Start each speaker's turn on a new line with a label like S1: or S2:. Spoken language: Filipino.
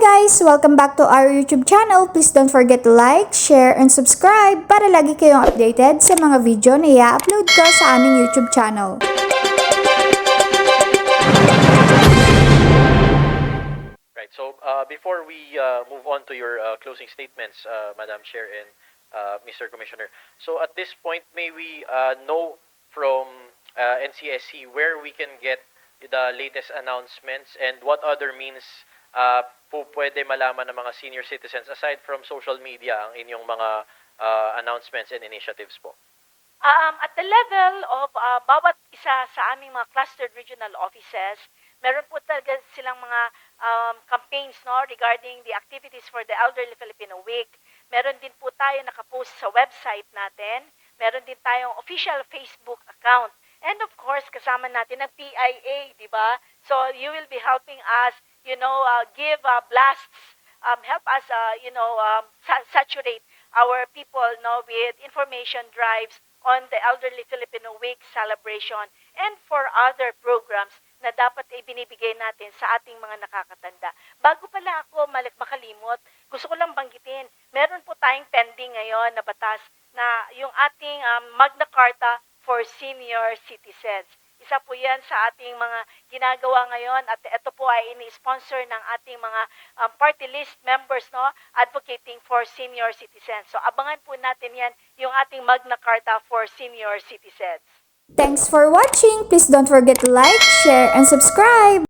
S1: guys! Welcome back to our YouTube channel. Please don't forget to like, share, and subscribe para lagi kayong updated sa mga video na i-upload ko sa aming YouTube channel.
S2: Right. So uh, before we uh, move on to your uh, closing statements, uh, Madam Chair and uh, Mr. Commissioner, so at this point, may we uh, know from uh, NCSC where we can get the latest announcements and what other means uh, po pwede malaman ng mga senior citizens aside from social media ang inyong mga uh, announcements and initiatives po?
S3: Um, at the level of uh, bawat isa sa aming mga clustered regional offices, meron po talaga silang mga um, campaigns no, regarding the activities for the Elderly Filipino Week. Meron din po tayo nakapost sa website natin. Meron din tayong official Facebook account. And of course, kasama natin ang PIA, di ba? So you will be helping us, you know, uh, give uh, blasts, um, help us, uh, you know, um, sa- saturate our people no with information drives on the Elderly Filipino Week celebration and for other programs na dapat ay binibigay natin sa ating mga nakakatanda. Bago pala ako malik makalimot, gusto ko lang banggitin, meron po tayong pending ngayon na batas na yung ating um, Magna Carta for senior citizens. Isa po yan sa ating mga ginagawa ngayon at ito po ay ini-sponsor ng ating mga um, party list members no advocating for senior citizens. So abangan po natin yan yung ating Magna Carta for senior citizens.
S1: Thanks for watching! Please don't forget to like, share, and subscribe!